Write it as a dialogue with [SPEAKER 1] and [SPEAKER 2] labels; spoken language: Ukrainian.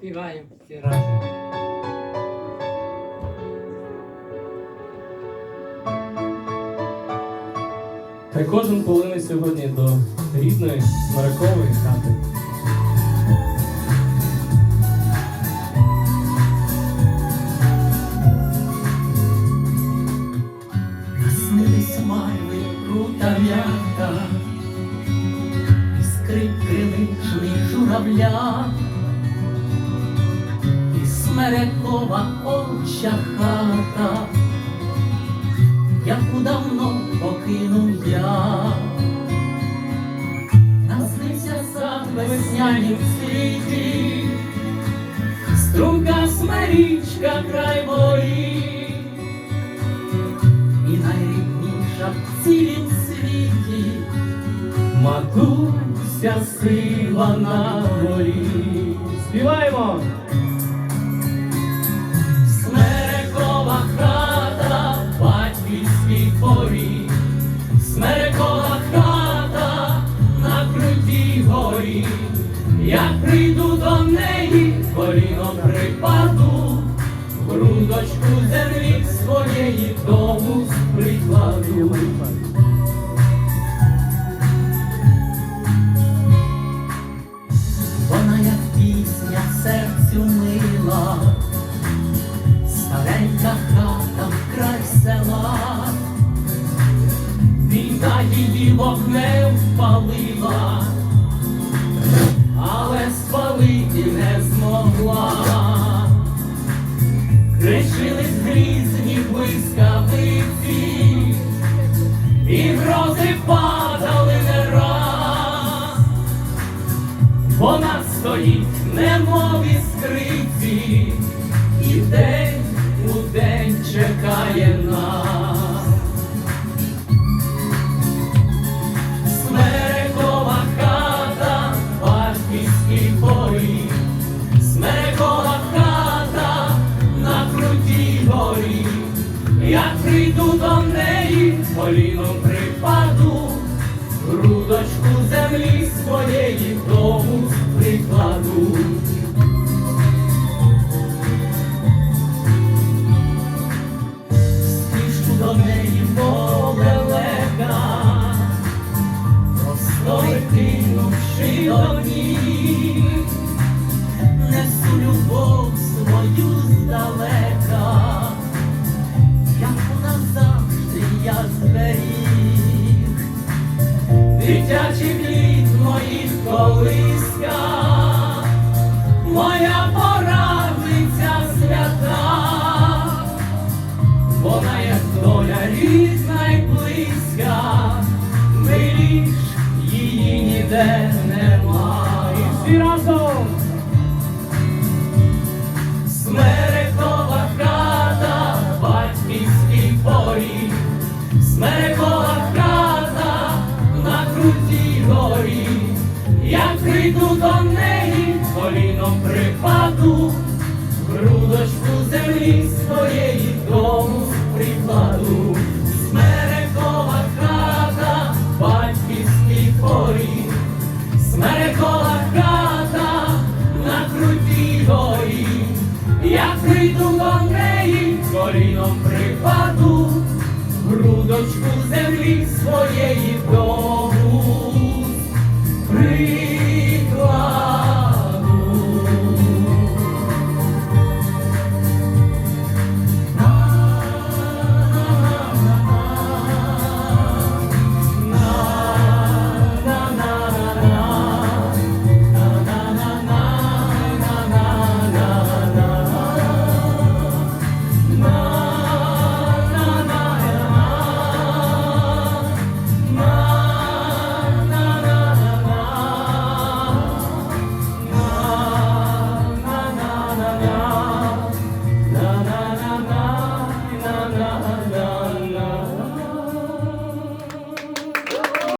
[SPEAKER 1] Співаємо всі разом.
[SPEAKER 2] Хай кожен полине сьогодні до рідної смиракової хати.
[SPEAKER 3] Наснились мальви крута м'ята, і скрип криличний журавля, смерекова оча хата, яку давно покинув я. Наснився сад веснянім світі, струнка смерічка край воріт і найрідніша в цілім світі, матуся сила на горі.
[SPEAKER 2] Співаємо!
[SPEAKER 3] Смерекова хата на крутій горі, як прийду до неї, коліном припаду, грудочку землі своєї дому прикладу. Вона як пісня серцю мила, старенька хата в край села, війна її вогнем впалила, але спалити не змогла. Кричились грізні блискавиці, і грози падали не раз. Вона стоїть, немов іскриці, і день у день чекає нас. Я прийду до неї, коліном припаду, грудочку землі своєї дому Дитячий плід моїх колиска, припаду, грудочку землі своєї дому прикладу. Смерекова хата, батьківський поріг, Смерекова хата на крутій горі, я прийду до неї, коліном припаду, грудочку землі своєї